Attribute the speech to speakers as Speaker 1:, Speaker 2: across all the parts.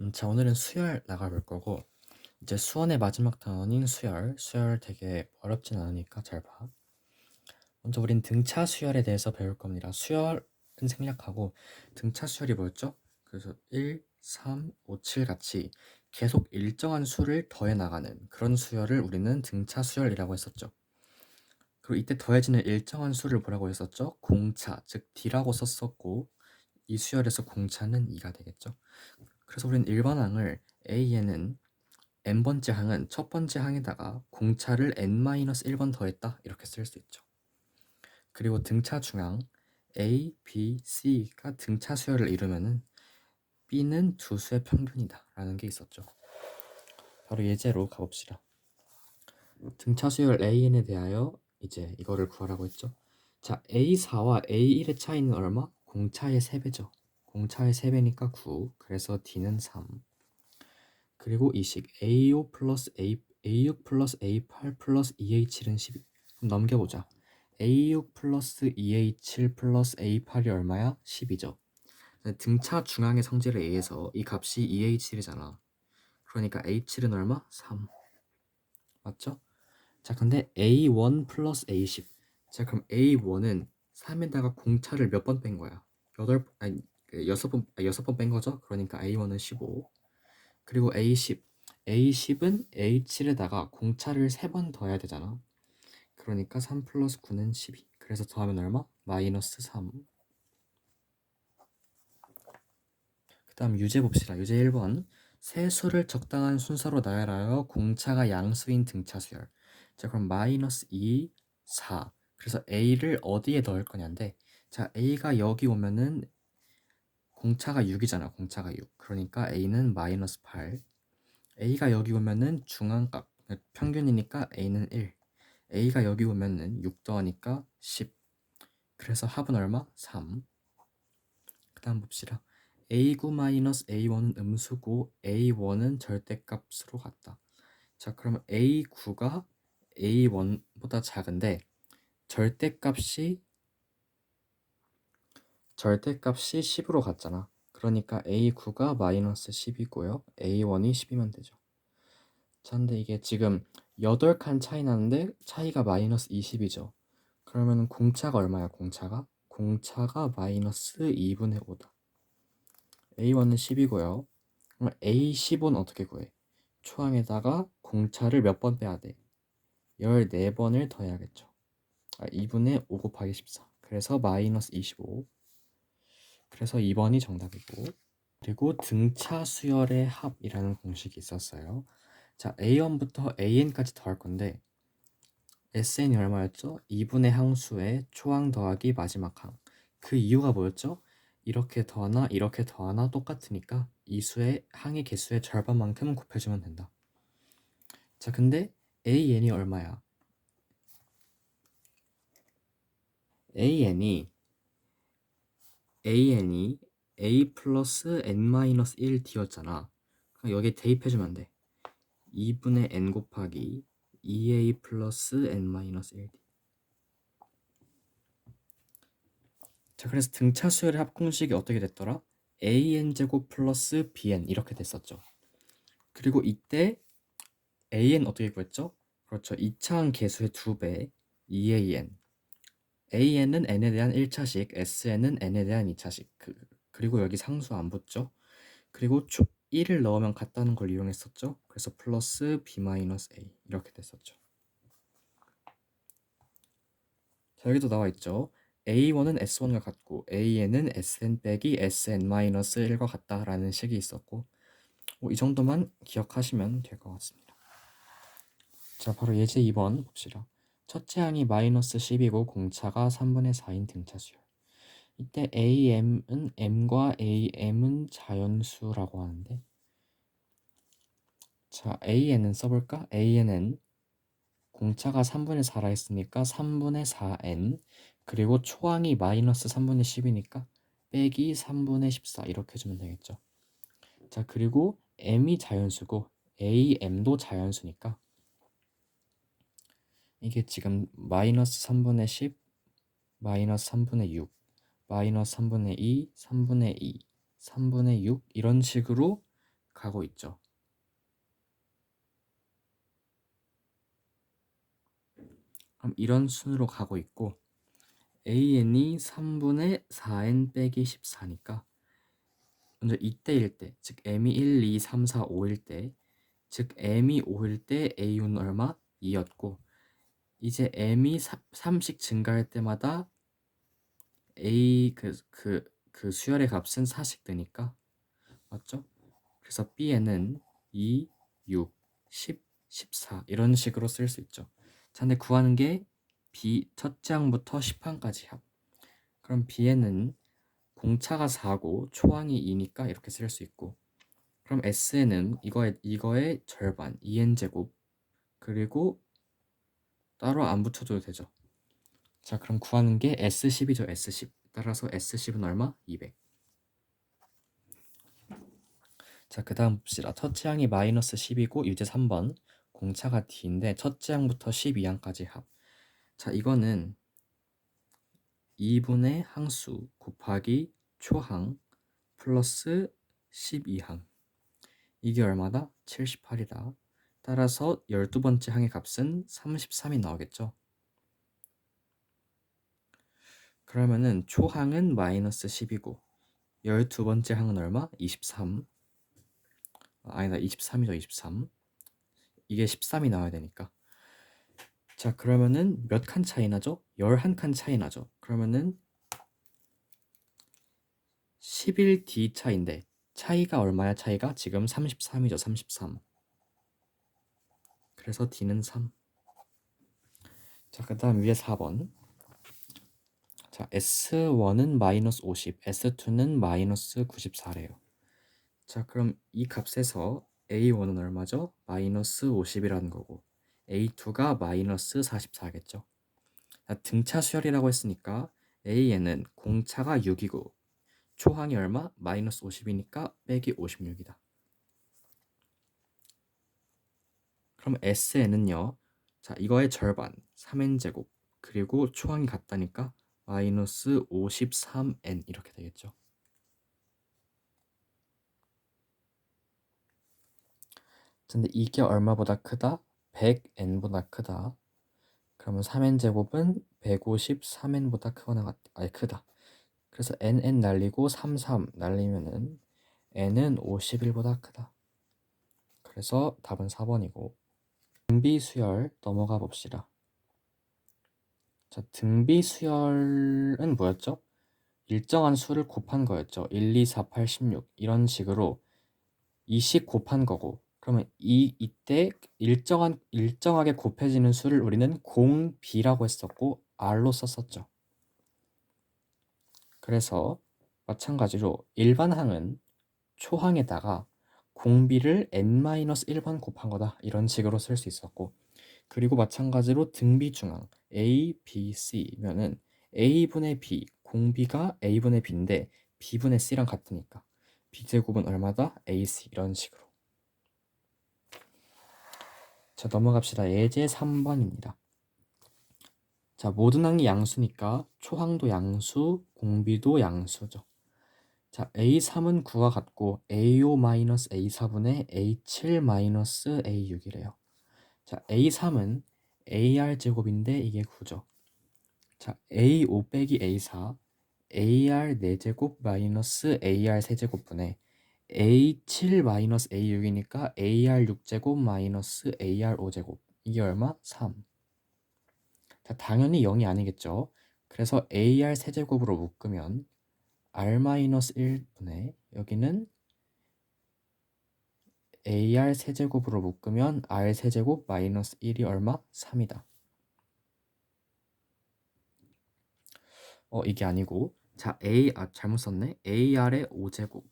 Speaker 1: 음, 자, 오늘은 수열 나가볼 거고, 이제 수원의 마지막 단원인 수열. 수열 되게 어렵진 않으니까 잘 봐. 먼저 우린 등차 수열에 대해서 배울 겁니다. 수열은 생략하고, 등차 수열이 뭐였죠? 그래서 1, 3, 5, 7 같이 계속 일정한 수를 더해 나가는 그런 수열을 우리는 등차 수열이라고 했었죠. 그리고 이때 더해지는 일정한 수를 뭐라고 했었죠? 공차, 즉 D라고 썼었고, 이 수열에서 공차는 2가 되겠죠. 그래서 우리는 일반항을 A에는 n번째 항은 첫 번째 항에다가 공차를 n-1번 더했다 이렇게 쓸 수 있죠. 그리고 등차 중항 A, B, C가 등차 수열을 이루면은 B는 두 수의 평균이다 라는 게 있었죠. 바로 예제로 가봅시다. 등차 수열 AN에 대하여 이제 이거를 구하라고 했죠. 자, A4와 A1의 차이는 얼마? 공차의 3배죠. 공차의 3배니까 9. 그래서 D는 3. 그리고 이 식 A5 플러스 A, A6 플러스 A8 플러스 EA7은 12. 그럼 넘겨보자. A6 플러스 EA7 플러스 A8이 얼마야? 10이죠. 등차 중앙의 성질에 의해서 이 값이 EA7이잖아. 그러니까 A7은 얼마? 3. 맞죠? 자, 근데 A1 플러스 A10. 자, 그럼 A1은 3에다가 공차를 몇 번 뺀 거야? 8, 아니, 6번, 6번 뺀 거죠? 그러니까 A1은 15. 그리고 A10. A10은 A7에다가 공차를 3번 더해야 되잖아. 그러니까 3 플러스 9는 12. 그래서 더하면 얼마? 마이너스 3. 그 다음 유제 봅시다. 유제 1번. 세 수를 적당한 순서로 나열하여 공차가 양수인 등차 수열. 자 그럼 마이너스 2, 4. 그래서 A를 어디에 넣을 거냐인데 자 A가 여기 오면은 공차가 6이잖아. 공차가 6. 그러니까 A는 마이너스 8. A가 여기 오면은 중앙값 평균이니까 A는 1. A가 여기 오면은 6 더하니까 10. 그래서 합은 얼마? 3. 그 다음 봅시다. A9 마이너스 A1은 음수고 A1은 절대값으로 같다. 자 그러면 A9가 A1보다 작은데 절대값이 절대값이 10으로 갔잖아. 그러니까 A9가 마이너스 10이고요. A1이 10이면 되죠. 자, 근데 이게 지금 8칸 차이 나는데 차이가 마이너스 20이죠. 그러면 공차가 얼마야, 공차가? 공차가 마이너스 2분의 5다. A1은 10이고요. 그럼 A15는 어떻게 구해? 초항에다가 공차를 몇 번 빼야 돼? 14번을 더해야겠죠. 아, 2분의 5 곱하기 14. 그래서 마이너스 25. 그래서 2번이 정답이고 그리고 등차 수열의 합이라는 공식이 있었어요. 자, A1부터 AN까지 더할 건데 SN이 얼마였죠? 2분의 항수의 초항 더하기 마지막 항. 그 이유가 뭐였죠? 이렇게 더하나 이렇게 더하나 똑같으니까 이 수의 항의 개수의 절반만큼 곱해주면 된다. 자, 근데 AN이 얼마야? AN이 AN이 A 플러스 N-1 D였잖아. 그럼 여기에 대입해주면 돼. 2분의 N 곱하기 2A 플러스 N-1 D. 자, 그래서 등차 수열의 합공식이 어떻게 됐더라? AN 제곱 플러스 BN 이렇게 됐었죠. 그리고 이때 AN 어떻게 구했죠? 그렇죠. 2차항 개수의 2배 2AN AN은 n에 대한 1차식, SN은 n에 대한 2차식. 그, 그리고 여기 상수 안 붙죠? 그리고 1을 넣으면 같다는 걸 이용했었죠? 그래서 플러스 B-A 이렇게 됐었죠. 자, 여기도 나와 있죠. A1은 S1과 같고 AN은 SN 빼기 SN-1과 같다라는 식이 있었고 뭐, 이 정도만 기억하시면 될 것 같습니다. 자, 바로 예제 2번 봅시다. 첫째 항이 마이너스 10이고 공차가 3분의 4인 등차 수열. 이때 AM은 M과 AM은 자연수라고 하는데 자 AN은 써볼까? AN은 공차가 3분의 4라 했으니까 3분의 4N 그리고 초항이 마이너스 3분의 10이니까 빼기 3분의 14 이렇게 해주면 되겠죠. 자 그리고 M이 자연수고 AM도 자연수니까 이게 지금 마이너스 3분의 10, 마이너스 3분의 6, 마이너스 3분의 2, 3분의 2, 3분의 6 이런 식으로 가고 있죠. 그럼 이런 순으로 가고 있고 an이 3분의 4n 빼기 14니까 먼저 이때일 때, 즉 m이 1, 2, 3, 4, 5일 때, 즉 m이 5일 때 a는 얼마? 2였고 이제 m이 3씩 증가할 때마다 a 그 그 그 수열의 값은 4씩 되니까 맞죠? 그래서 b에는 2, 6, 10, 14 이런 식으로 쓸 수 있죠. 자, 근데 구하는 게 b 첫째 항부터 10항까지 합. 그럼 b에는 공차가 4고 초항이 2니까 이렇게 쓸 수 있고 그럼 s에는 이거의 이거의 절반 2n 제곱 그리고 따로 안 붙여줘도 되죠. 자, 그럼 구하는 게 S10이죠, S10. 따라서 S10은 얼마? 200. 자, 그 다음 봅시다. 첫째 항이 마이너스 10이고 유제 3번 공차가 D인데 첫째 항부터 12항까지 합. 자, 이거는 2분의 항수 곱하기 초항 플러스 12항. 이게 얼마다? 78이다. 따라서 12번째 항의 값은 33이 나오겠죠. 그러면은 초항은 마이너스 10이고 12번째 항은 얼마? 23 아, 아니다 23이죠 23 이게 13이 나와야 되니까 자 그러면은 몇 칸 차이 나죠? 11칸 차이 나죠 그러면은 11D 차인데 차이가 얼마야 차이가? 지금 33이죠 33 그래서 D는 3 자, 그 다음 위에 4번. 자, S1은 마이너스 50, S2는 마이너스 94래요. 자, 그럼 이 값에서 A1은 얼마죠? 마이너스 50이라는 거고 A2가 마이너스 44겠죠. 자, 등차 수열이라고 했으니까 A에는 공차가 6이고 초항이 얼마? 마이너스 50이니까 빼기 56이다. 그럼 S에는요. 자, 이거의 절반 3n제곱 그리고 초항이 같다니까 마이너스 53n 이렇게 되겠죠. 근데 이게 얼마보다 크다? 100n보다 크다. 그러면 3n제곱은 153n보다 크거나 같, 아니 크다. 그래서 nn 날리고 33 날리면은 n은 51보다 크다. 그래서 답은 4번이고 등비 수열 넘어가 봅시다. 자, 등비 수열은 뭐였죠? 일정한 수를 곱한 거였죠. 1, 2, 4, 8, 16 이런 식으로 2씩 곱한 거고 그러면 이 이때 일정한 일정하게 곱해지는 수를 우리는 공비라고 했었고 r로 썼었죠. 그래서 마찬가지로 일반 항은 초항에다가 공비를 n-1번 곱한 거다. 이런 식으로 쓸 수 있었고 그리고 마찬가지로 등비 중항 a, b, c면은 a분의 b 공비가 a분의 b인데 b분의 c랑 같으니까. B제곱은 얼마다? ac 이런 식으로. 자 넘어갑시다. 예제 3번입니다. 자 모든 항이 양수니까 초항도 양수 공비도 양수죠 자, A3은 9와 같고 A5-A4분의 A7-A6이래요. 자, A3은 AR 제곱인데 이게 9죠. 자, A5 빼기 A4 AR 4제곱 마이너스 AR 세제곱분의 A7 마이너스 A6이니까 AR 6제곱 마이너스 AR 5제곱 이게 얼마? 3 자, 당연히 0이 아니겠죠. 그래서 AR 세제곱으로 묶으면 r-1분의 여기는 ar 세제곱으로 묶으면 r 세제곱 마이너스 1이 얼마? 3이다. 어 이게 아니고 자 a 아 잘못 썼네. ar의 5제곱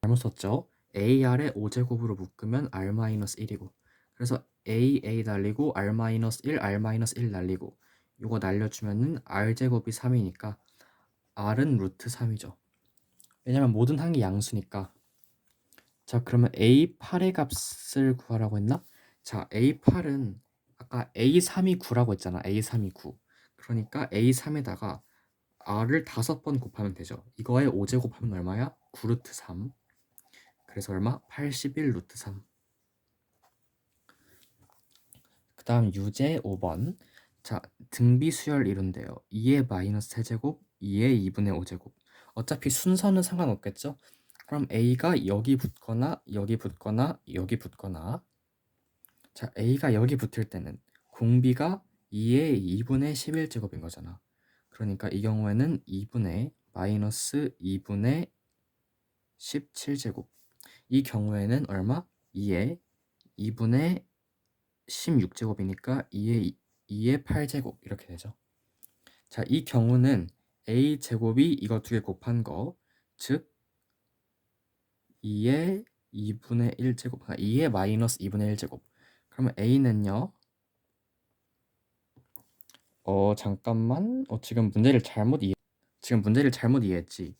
Speaker 1: 잘못 썼죠? ar의 5제곱으로 묶으면 r-1이고 그래서 a a 날리고 r-1 r-1 날리고 이거 날려주면은 r제곱이 3이니까 r은 루트 3이죠. 왜냐면 모든 항이 양수니까. 자, 그러면 A8의 값을 구하라고 했나? 자, A8은 아까 A3이 9라고 했잖아. A3이 9. 그러니까 A3에다가 R을 다섯 번 곱하면 되죠. 이거에 5제곱하면 얼마야? 9루트 3. 그래서 얼마? 81 루트 3. 그 다음 유제 5번. 자, 등비 수열 이룬대요. 2의 마이너스 세제곱, 2의 2분의 5제곱. 어차피 순서는 상관없겠죠? 그럼 A가 여기 붙거나 여기 붙거나 여기 붙거나 자, A가 여기 붙을 때는 공비가 2의 2분의 11제곱인 거잖아. 그러니까 이 경우에는 2분의 마이너스 2분의 17제곱. 이 경우에는 얼마? 2의 2분의 16제곱이니까 2의 2의 8제곱 이렇게 되죠. 자, 이 경우는 a 제곱이 이거 두 개 곱한 거, 즉 2의 2분의 1 제곱, 2의 마이너스 2분의 1 제곱. 그러면 a는요. 어, 잠깐만. 어, 지금 문제를 잘못 이해 지금 문제를 잘못 이해했지.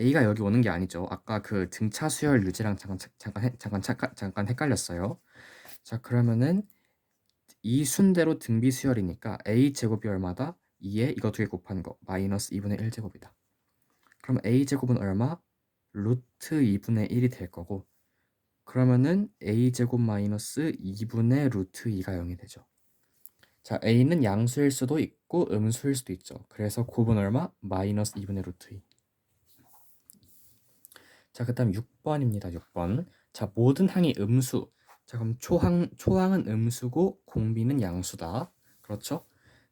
Speaker 1: a가 여기 오는 게 아니죠. 아까 그 등차 수열 유지랑 잠깐 잠깐 해- 잠깐 잠깐 잠깐 헷갈렸어요. 자, 그러면은 이 순대로 등비 수열이니까 a 제곱이 얼마다? 2에 이거 두 개 곱한 거 마이너스 2분의 1 제곱이다. 그럼 a 제곱은 얼마? 루트 2분의 1이 될 거고 그러면은 a 제곱 마이너스 2분의 루트 2가 0이 되죠. 자, a는 양수일 수도 있고 음수일 수도 있죠. 그래서 곱은 얼마? 마이너스 2분의 루트 2. 자, 그 다음 6번입니다. 6번. 자, 모든 항이 음수. 자, 그럼 초항 초항은 음수고 공비는 양수다. 그렇죠?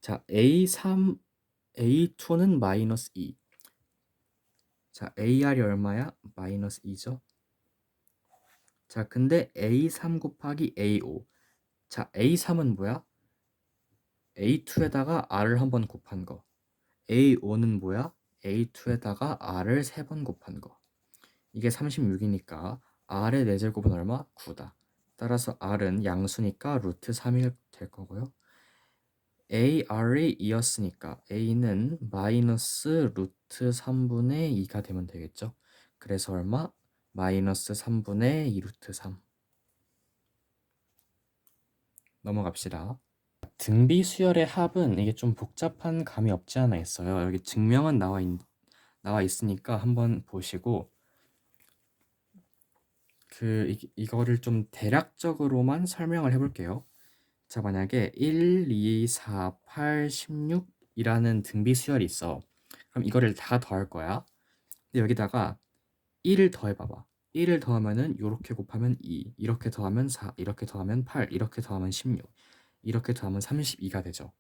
Speaker 1: 자, A3 A2는 마이너스 2. 자, AR이 얼마야? 마이너스 2죠. 자, 근데 A3 곱하기 A5. 자, A3은 뭐야? A2에다가 R을 한 번 곱한 거. A5는 뭐야? A2에다가 R을 세 번 곱한 거. 이게 36이니까 R의 4제곱은 얼마? 9다. 따라서 R은 양수니까 루트 3이 될 거고요. AR이 2였으니까 A는 마이너스 루트 3분의 2가 되면 되겠죠. 그래서 얼마? 마이너스 3분의 2 루트 3. 넘어갑시다. 등비 수열의 합은 이게 좀 복잡한 감이 없지 않아 있어요. 여기 증명은 나와 있, 나와 있으니까 한번 보시고 그 이, 이거를 좀 대략적으로만 설명을 해볼게요. 자 만약에 1, 2, 4, 8, 16이라는 등비 수열이 있어. 그럼 이거를 다 더할 거야. 근데 여기다가 1을 더해봐봐. 1을 더하면은 이렇게 곱하면 2, 이렇게 더하면 4, 이렇게 더하면 8, 이렇게 더하면 16, 이렇게 더하면 32가 되죠.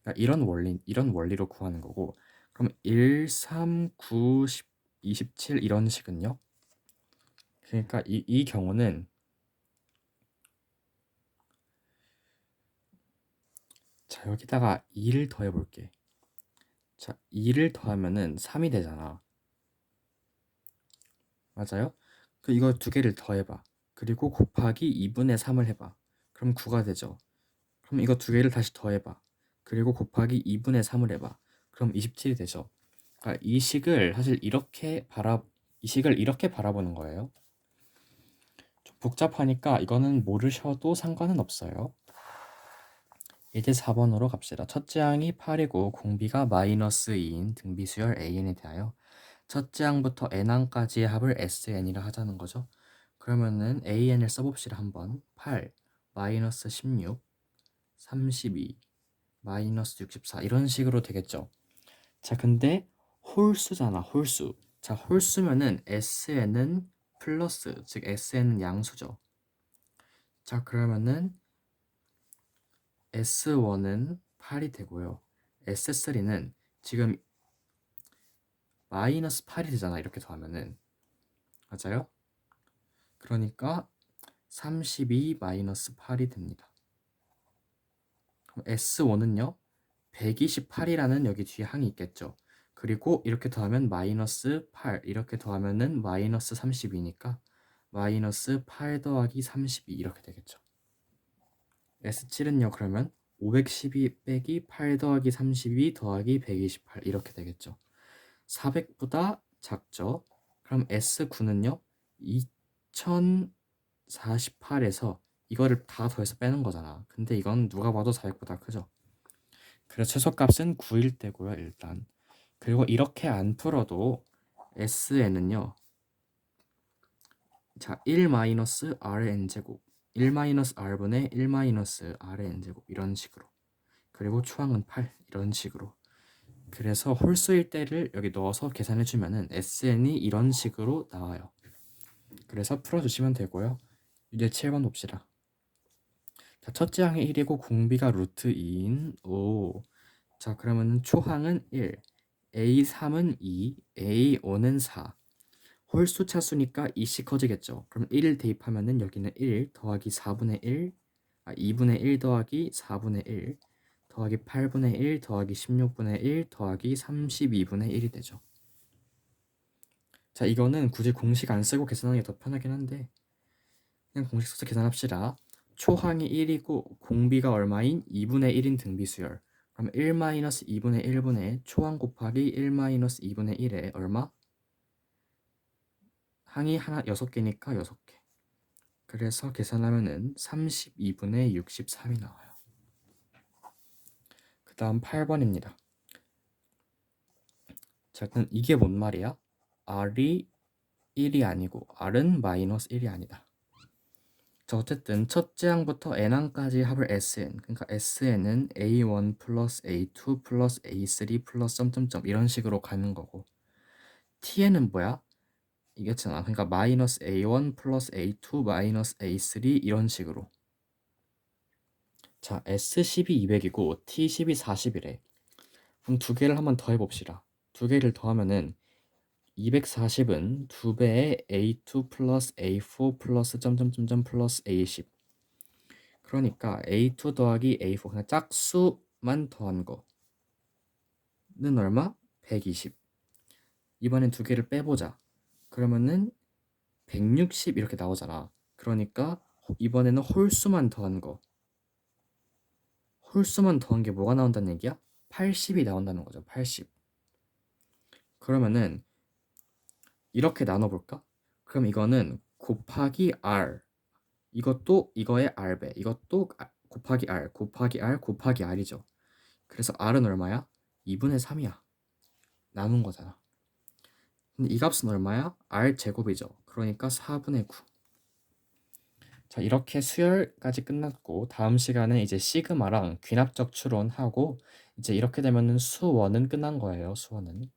Speaker 1: 그러니까 이런 원리, 이런 원리로 구하는 거고. 그럼 1, 3, 9, 10, 27 이런 식은요. 그러니까 이, 이 경우는 자 여기다가 2를 더해 볼게. 자 2를 더하면은 3이 되잖아. 맞아요? 그 이거 두 개를 더해 봐. 그리고 곱하기 2분의 3을 해 봐. 그럼 9가 되죠. 그럼 이거 두 개를 다시 더해 봐. 그리고 곱하기 2분의 3을 해 봐. 그럼 27이 되죠. 그러니까 이 식을 사실 이렇게 바라 이 식을 이렇게 바라보는 거예요. 좀 복잡하니까 이거는 모르셔도 상관은 없어요. 이제 4번으로 갑시다. 첫째 항이 8이고 공비가 마이너스 2인 등비수열 AN에 대하여 첫째 항부터 n항까지의 합을 SN이라 하자는 거죠. 그러면은 AN을 써봅시다 한번. 8, 마이너스 16, 32, 마이너스 64 이런 식으로 되겠죠. 자 근데 홀수잖아 홀수. 자 홀수면은 SN은 플러스 즉 SN은 양수죠. 자 그러면은 S1은 8이 되고요. S3는 지금 마이너스 8이 되잖아. 이렇게 더하면은. 맞아요? 그러니까 32 마이너스 8이 됩니다. 그럼 S1은요. 128이라는 여기 뒤에 항이 있겠죠. 그리고 이렇게 더하면 마이너스 8 이렇게 더하면은 마이너스 32니까 마이너스 8 더하기 32 이렇게 되겠죠. S7은요 그러면 512 빼기 8 더하기 32 더하기 128 이렇게 되겠죠. 400보다 작죠. 그럼 S9는요 2048에서 이거를 다 더해서 빼는 거잖아. 근데 이건 누가 봐도 400보다 크죠. 그래서 최소값은 9일 때고요 일단. 그리고 이렇게 안 풀어도 SN은요 자, 1 마이너스 r의 n제곱 1 마이너스 r분의 1 마이너스 r의 n제곱 이런 식으로 그리고 초항은 8 이런 식으로 그래서 홀수일 때를 여기 넣어서 계산해 주면은 sn이 이런 식으로 나와요. 그래서 풀어주시면 되고요. 이제 7번 봅시다. 자, 첫째 항이 1이고 공비가 루트 2인 5. 자, 그러면은 초항은 1, A3은 2, A5는 4. 홀수 차수니까 2씩 커지겠죠. 그럼 1을 대입하면은 여기는 1 더하기 4분의 1, 아, 2분의 1 더하기 4분의 1 더하기 8분의 1 더하기 16분의 1 더하기 32분의 1이 되죠. 자, 이거는 굳이 공식 안 쓰고 계산하는 게 더 편하긴 한데 그냥 공식 써서 계산합시다. 초항이 1이고 공비가 얼마인 2분의 1인 등비수열. 그럼 1 마이너스 2분의 1분의 초항 곱하기 1 마이너스 2분의 1에 얼마? 항이 하나 6개니까 6개. 그래서 계산하면은 32분의 63이 나와요. 그 다음 8번입니다. 자, 그럼 이게 뭔 말이야? R이 1이 아니고 R은 마이너스 1이 아니다. 자, 어쨌든 첫째 항부터 n항까지 합을 sn. 그러니까 sn은 a1 플러스 a2 플러스 a3 플러스 점점점 이런 식으로 가는 거고 tn은 뭐야? 이겼잖아. 그러니까 마이너스 a1 플러스 a2 마이너스 a3 이런 식으로. 자, s12 200이고 t12 40이래. 그럼 두 개를 한번 더 해봅시다. 두 개를 더하면은 240은 두 배의 a2 플러스 a4 플러스 점점점점 플러스 a10 그러니까 a2 더하기 a4 그냥 짝수만 더한 거는 얼마? 120 이번엔 두 개를 빼보자 그러면은 160 이렇게 나오잖아 그러니까 이번에는 홀수만 더한 거 홀수만 더한 게 뭐가 나온다는 얘기야? 80이 나온다는 거죠 80 그러면은 이렇게 나눠볼까? 그럼 이거는 곱하기 r 이것도 이거의 r배 이것도 아- 곱하기 r 곱하기 r 곱하기 r이죠. 그래서 r은 얼마야? 2분의 3이야. 남은 거잖아. 이 값은 얼마야? r 제곱이죠. 그러니까 4분의 9. 자 이렇게 수열까지 끝났고 다음 시간에 이제 시그마랑 귀납적 추론하고 이제 이렇게 되면은 수원은 끝난 거예요. 수원은.